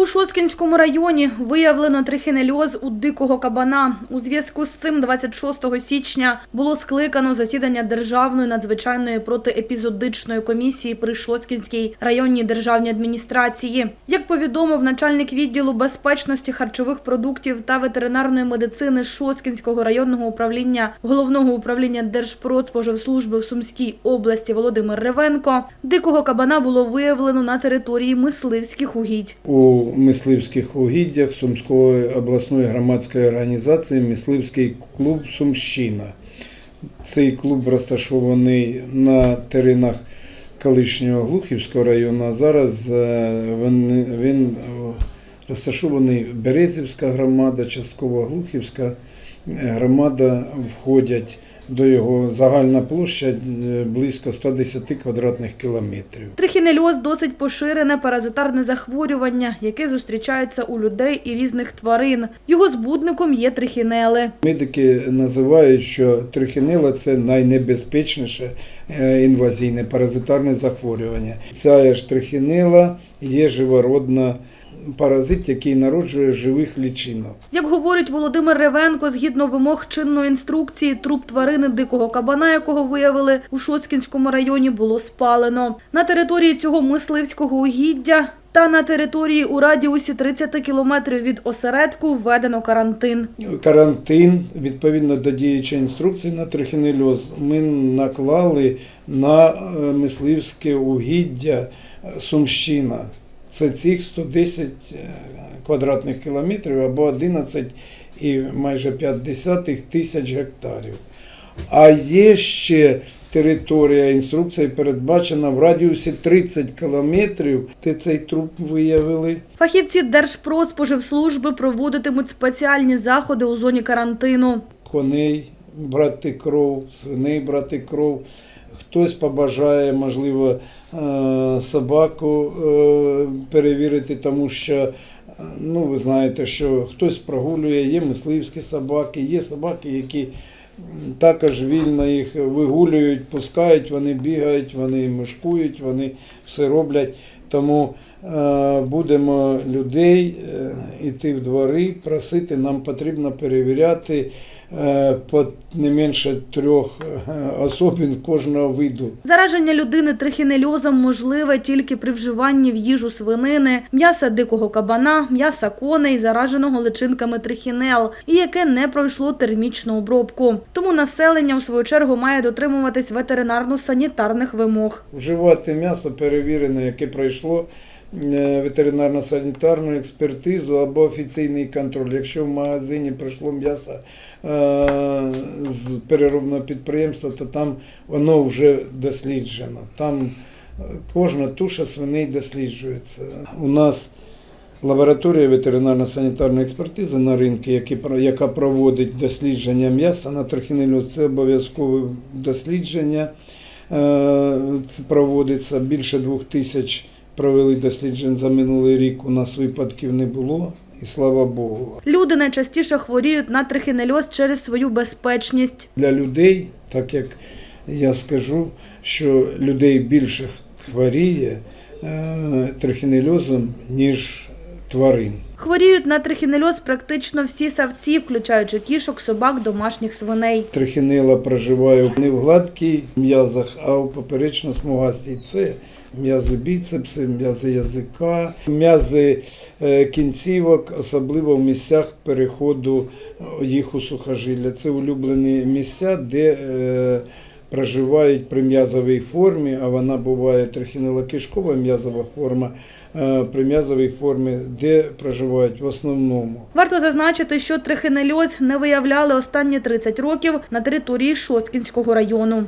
У Шосткінському районі виявлено трихінельоз у дикого кабана. У зв'язку з цим 26 січня було скликано засідання Державної надзвичайної протиепізодичної комісії при Шосткінській районній державній адміністрації. Як повідомив начальник відділу безпечності харчових продуктів та ветеринарної медицини Шосткінського районного управління Головного управління Держпродспоживслужби в Сумській області Володимир Ревенко, дикого кабана було виявлено на території мисливських угідь. у мисливських угіддях Сумської обласної громадської організації Мисливський клуб Сумщина. Цей клуб розташований на теренах колишнього Глухівського району, а зараз е, він, він е, розташований Березівська громада, частково Глухівська громада входять до його загальна площа е, близько 110 квадратних кілометрів. Трихінельоз – досить поширене паразитарне захворювання, яке зустрічається у людей і різних тварин. Його збудником є трихінели. Медики називають, що трихінела це найнебезпечніше е, інвазійне паразитарне захворювання. Ця ж трихінела є живородна паразит, який народжує живих лічинок. Як говорить Володимир Ревенко, згідно вимог чинної інструкції, труп тварини дикого кабана, якого виявили у Шоцкінському районі, було спалено. На території цього мисливського угіддя та на території у радіусі 30 кілометрів від осередку введено карантин. Карантин, відповідно до діючої інструкції на трихінельоз, ми наклали на е, мисливське угіддя Сумщина. Це цих 110 е, квадратних кілометрів або 11 і майже 50 тисяч гектарів. А є ще територія інструкції передбачена в радіусі 30 кілометрів, де цей труп виявили. Фахівці Держпродспоживслужби проводитимуть спеціальні заходи у зоні карантину. коней брати кров, свиней брати кров. Хтось побажає, можливо, е, собаку е, перевірити, тому що, е, ну, ви знаєте, що хтось прогулює, є мисливські собаки, є собаки, які також вільно їх вигулюють, пускають, вони бігають, вони мишкують, вони все роблять. Тому будемо людей йти в двори, просити, нам потрібно перевіряти по не менше трьох е, особин кожного виду. Зараження людини трихінельозом можливе тільки при вживанні в їжу свинини, м'яса дикого кабана, м'яса коней, зараженого личинками трихінел, і яке не пройшло термічну обробку. Тому населення, у свою чергу, має дотримуватись ветеринарно-санітарних вимог. Вживати м'ясо перевірене, яке пройшло е, ветеринарно-санітарну експертизу або офіційний контроль. Якщо в магазині пройшло м'ясо е, з переробного підприємства, то там воно вже досліджено. Там е, кожна туша свиней досліджується. У нас лабораторія ветеринарно-санітарної експертизи на ринку, яка проводить дослідження м'яса на трихінельоз, це обов'язкове дослідження. Е, проводиться більше двох тисяч провели досліджень за минулий рік. У нас випадків не було, і слава Богу. Люди найчастіше хворіють на трихінельоз через свою безпечність. Для людей, так як я скажу, що людей більше хворіє трихинельозом трихінельозом, ніж тварин. Хворіють на трихінельоз практично всі савці, включаючи кішок, собак, домашніх свиней. Трихінела проживає не в гладкій м'язах, а в поперечно-смугастій. Це м'язи біцепси, м'язи язика, м'язи е, кінцівок, особливо в місцях переходу е, їх у сухожилля. Це улюблені місця, де е, проживають при м'язовій формі, а вона буває трихінелокишкова м'язова форма, е, при м'язовій формі, де проживають в основному. Варто зазначити, що трихинельоз не виявляли останні 30 років на території Шосткінського району.